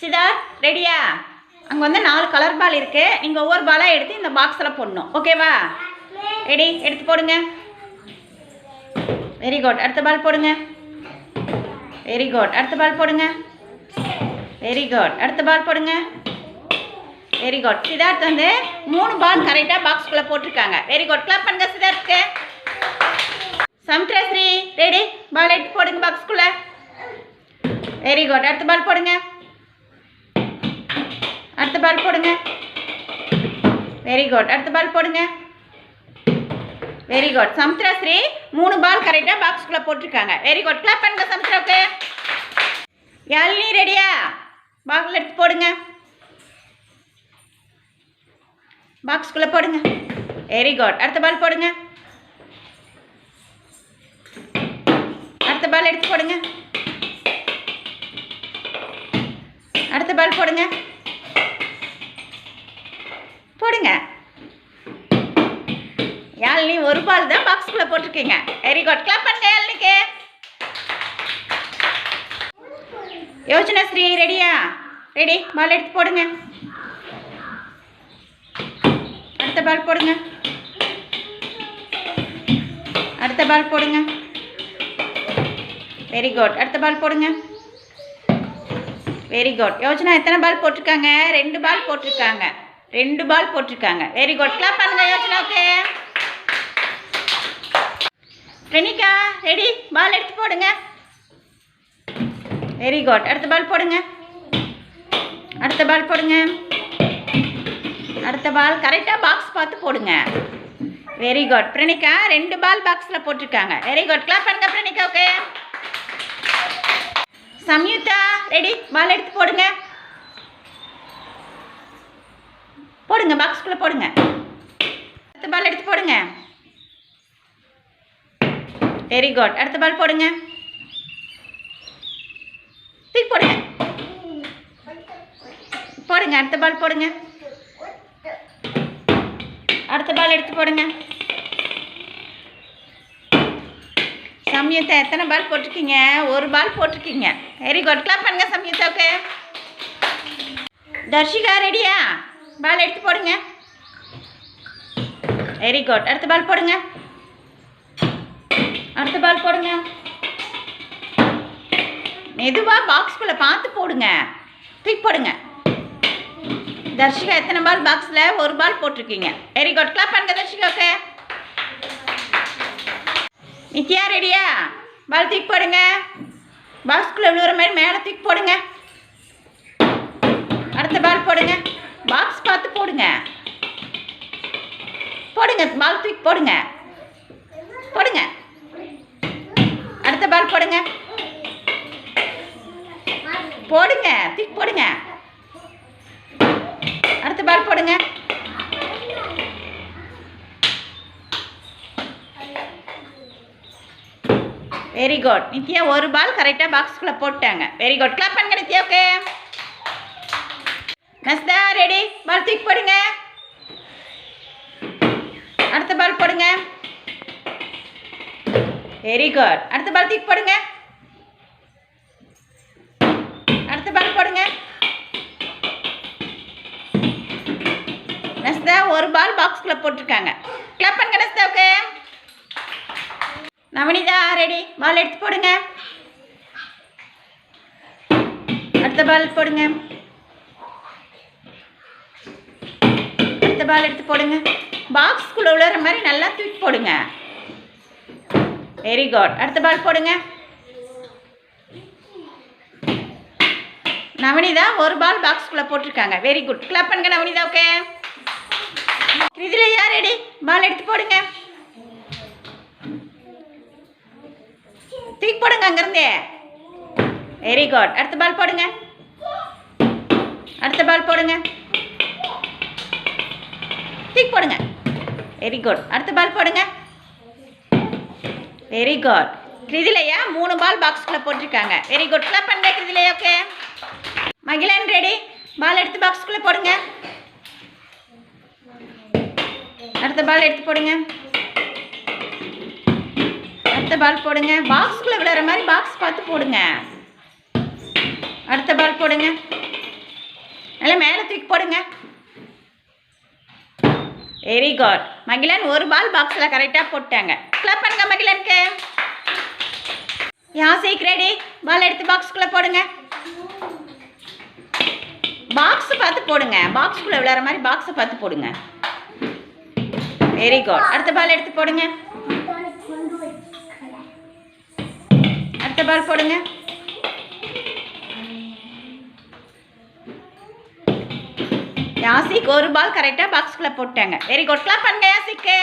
சிதார்த் ரெடியா அங்கே வந்து நாலு கலர் பால் இருக்குது நீங்கள் ஒவ்வொரு பாலாக எடுத்து இந்த பாக்ஸில் போடணும். ஓகேவா ரெடி எடுத்து போடுங்க. வெரி குட் அடுத்த பால் போடுங்க. வெரி குட் அடுத்த பால் போடுங்க. வெரி குட் அடுத்த பால் போடுங்க. வெரி குட் சிதார்த் வந்து மூணு பால் கரெக்டாக பாக்ஸ்குள்ளே போட்டிருக்காங்க. வெரி குட் கிளப் பண்ணுங்க சிதார்த்துக்கு. சமுத்திரஸ்ரீ ரெடி பால் எடுத்து போடுங்க பாக்ஸ்குள்ளே வெரி குட் அடுத்த பால் போடுங்க. அடுத்த பால் போடுங்க. வெரி குட் அடுத்த பால் போடுங்க. வெரி குட் சமுத்திரஸ்ரீ மூணு பால் கரெக்டாக பாக்ஸ்குள்ளே போட்டிருக்காங்க. வெரி குட் கிளப் பண்ணுங்க சமுத்திராவுக்கு. யாழினி ரெடியா பாக்ஸில் எடுத்து போடுங்க. பாக்ஸ்குள்ளே போடுங்க. வெரி குட் அடுத்த பால் போடுங்க. அடுத்த பால் எடுத்து போடுங்க. அடுத்த பால் போடுங்க. போடுங்க. யாழினி ஒரு பால் தான் பாக்ஸ்குள்ளே போட்டிருக்கீங்க. வெரி குட் கிளப் பண்ணுங்க யாழினிக்கு. யோசனா ஸ்ரீ ரெடியா ரெடி பால் எடுத்து போடுங்க. அடுத்த பால் போடுங்க. அடுத்த பால் போடுங்க. வெரி குட் அடுத்த பால் போடுங்க. வெரி குட் யோஜனா எத்தனை பால் போட்டிருக்காங்க? ரெண்டு பால் போட்டிருக்காங்க. ரெண்டு பால் போட்டிருக்காங்க. வெரி குட் கிளாப் பண்ணுங்க யோஜனாவுக்கு பிரணிகா ரெடி பால் எடுத்து போடுங்க. வெரி குட் அடுத்த பால் போடுங்க. அடுத்த பால் போடுங்க. அடுத்த பால் கரெக்டாக பாக்ஸ் பார்த்து போடுங்க. வெரி குட் பிரணிகா ரெண்டு பால் பாக்ஸில் போட்டிருக்காங்க. வெரி குட் கிளாப் பண்ணுங்க ஓகே சம்யுக்தா ரெடி பால் எடுத்து போடுங்க. போடுங்க பாக்ஸ்குள்ளே போடுங்க. அடுத்த பால் எடுத்து போடுங்க. வெரி குட் அடுத்த பால் போடுங்க. தூக்கி போடுங்க. போடுங்க அடுத்த பால் போடுங்க. அடுத்த பால் எடுத்து போடுங்க. சம்யுக்தா எத்தனை பால் போட்டிருக்கீங்க? ஒரு பால் போட்டிருக்கீங்க. வெரி குட் கிளாப் பண்ணுங்க சம்யுக்தாவுக்கு தர்ஷிகா ரெடியா பால் எடுத்து போடுங்க. வெரி குட் அடுத்த பால் போடுங்க. அடுத்த பால் போடுங்க. மெதுவாக பாக்ஸ்குள்ளே பார்த்து போடுங்க. தூக்கி போடுங்க. தர்ஷிகா எத்தனை பால் பாக்ஸில் ஒரு பால் போட்டிருக்கீங்க? வெரி குட் கிளாப் பண்ணுங்க தர்ஷிகாவுக்கு. நித்யா ரெடியா பால் தூக்கி போடுங்க. பாக்ஸ்குள்ளே விழுகிற மாதிரி மேலே தூக்கி போடுங்க. போடுங்க பால் தூக்கி போடுங்க. போடுங்க. அடுத்த பால் போடுங்க. போடுங்க. தூக்கி போடுங்க. அடுத்த பால் போடுங்க. வெரி குட் நித்யா ஒரு பால் கரெக்டாக பாக்ஸ்குள்ளே போட்டாங்க. வெரி குட் கிளாப் பண்ணுங்க நித்யாவுக்கு. நஸ்தா ரெடி பால் தூக்கி போடுங்க. அடுத்த பால் போடுங்க. வெரி குட் அடுத்த பால் தூக்கி போடுங்க. அடுத்த பால் போடுங்க. நஸ்தா ஒரு பால் பாக்ஸ்குள்ளே போட்டிருக்காங்க. கிளப் பண்ணுங்க நஸ்தாவுக்கு. நவனிதா ரெடி பால் எடுத்து போடுங்க. அடுத்த பால் போடுங்க. பால் எடுத்து போடுங்க. பாக்ஸ்குள்ளே விழுற மாதிரி நல்லா தூக்கி போடுங்க. வெரி குட் அடுத்த பால் போடுங்க. நவனிதா ஒரு பால் பாக்ஸ்குள்ளே போட்டிருக்காங்க. வெரி குட் கிளப் பண்ணுங்க நவனிதா ஓகே இதில் யார் ரெடி பால் எடுத்து போடுங்க. தூக்கி போடுங்க அங்கேருந்தே. வெரி குட் அடுத்த பால் போடுங்க. அடுத்த பால் போடுங்க. தூக்கி போடுங்க. வெரி குட் அடுத்த பால் போடுங்க. வெரி குட் கிருதிலையா? மூணு பால் பாக்ஸ்குள்ளே போட்டிருக்காங்க. வெரி குட் கிளப் பண்ணுறேன் கிருதிலையா? ஓகே மகிழன் ரெடி பால் எடுத்து பாக்ஸ்குள்ளே போடுங்க. அடுத்த பால் எடுத்து போடுங்க. அடுத்த பால் போடுங்க. பாக்ஸ்குள்ளே விளையாடுற மாதிரி பாக்ஸ் பார்த்து போடுங்க. அடுத்த பால் போடுங்க. நல்லா மேலே தூக்கி போடுங்க. வெரி குட் மகிழன் ஒரு பால் பாக்ஸில் கரெக்டாக போட்டாங்க. கிளப் பண்ணுங்க மகிழனுக்கு. யாசை கிரேடி பால் எடுத்து பாக்ஸ்குள்ளே போடுங்க. பாக்ஸ் பார்த்து போடுங்க. பாக்ஸ்குள்ளே விளையாடுற மாதிரி பாக்ஸை பார்த்து போடுங்க. வெரி குட் அடுத்த பால் எடுத்து போடுங்க. அடுத்த பால் போடுங்க. யாசிக் ஒரு பால் கரெக்டாக பாக்ஸ்குள்ளே போட்டாங்க வெரி குட் கிளாப் பண்ணுங்க யாசிக்கு